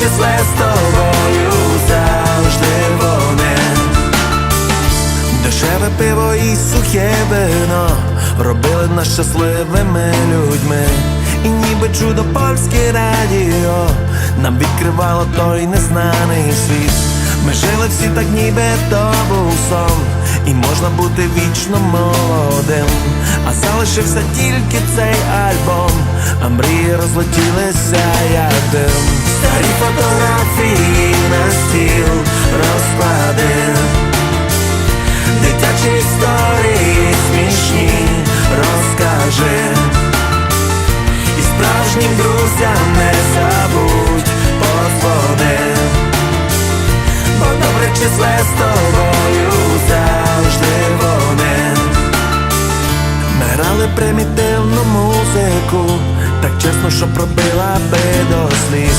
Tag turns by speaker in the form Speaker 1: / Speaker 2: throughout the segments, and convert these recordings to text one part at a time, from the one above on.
Speaker 1: числе з тобою завжди вони. Дешеве пиво і сухе вино робили нас щасливими людьми. І ніби чудо польське радіо нам відкривало той незнаний світ. Ми жили всі так, ніби то був сон, і можна бути вічно молодим. А залишився тільки цей альбом, а мрії розлетілися як дим. Старі фотографії на стіл розклади. Дитячі історії смішні розкажи І справжнім друзям не забудь позвони Бо добре числе з тобою завжди вони Ми грали примітивну музику Так чесно, що пробила би до сліз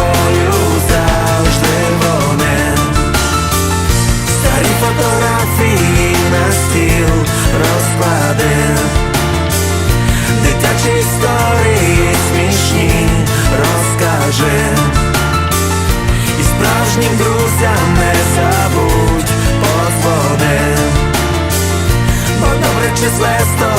Speaker 1: just last